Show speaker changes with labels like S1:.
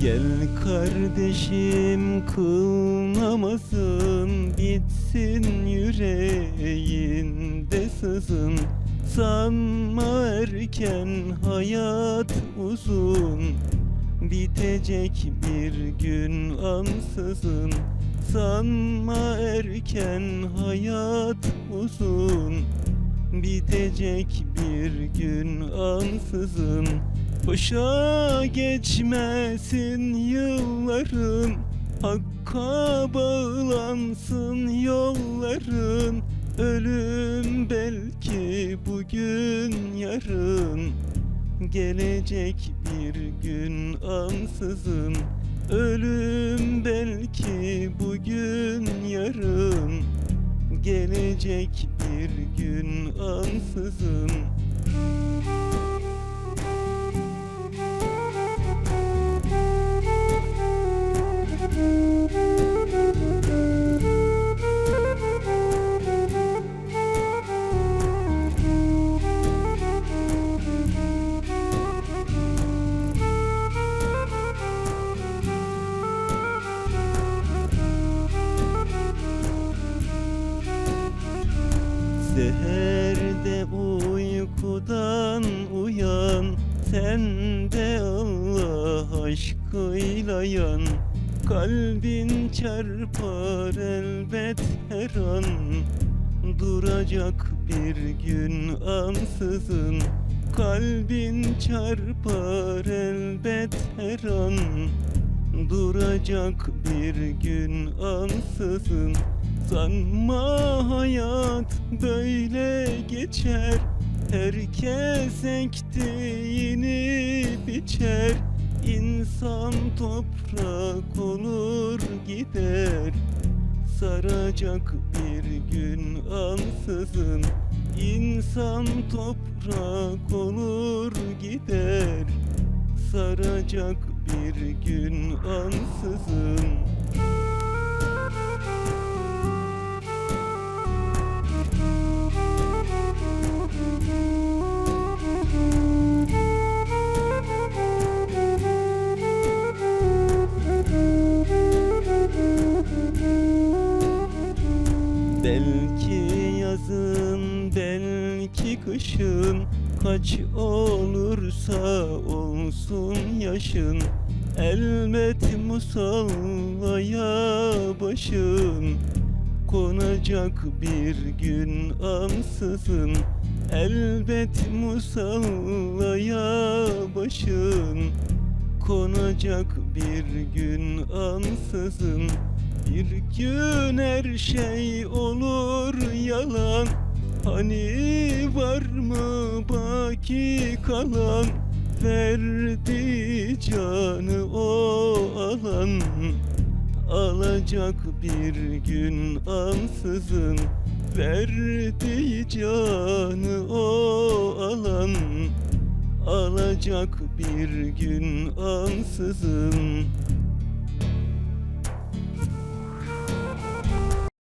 S1: Gel kardeşim kıl namazın Bitsin yüreğinde sızın. Sanma erken hayat uzun Bitecek bir gün ansızın. Sanma erken hayat uzun Bitecek bir gün ansızın Boşa geçmesin yılların Hakka bağlansın yolların. Ölüm belki bugün yarın. Gelecek bir gün ansızın. Ölüm belki bugün yarın. Gelecek bir gün ansızın Seherde uykudan uyan Sen de Allah aşkıyla yan. Kalbin çarpar elbet her an Duracak bir gün ansızın. Kalbin çarpar elbet her an Duracak bir gün ansızın Sanma hayat böyle geçer. Herkes ektiğini biçer. İnsan toprak olur gider. Saracak bir gün ansızın. İnsan toprak olur gider. Saracak bir gün ansızın Belki yazın, belki kışın Kaç olursa olsun yaşın. Elbet musallaya başın. Konacak bir gün ansızın. Elbet musallaya başın. Konacak bir gün ansızın Bir gün her şey olur yalan. Hani var mı baki kalan? Verdi canı o alan. Alacak bir gün ansızın. Verdi canı o alan. Alacak bir gün ansızın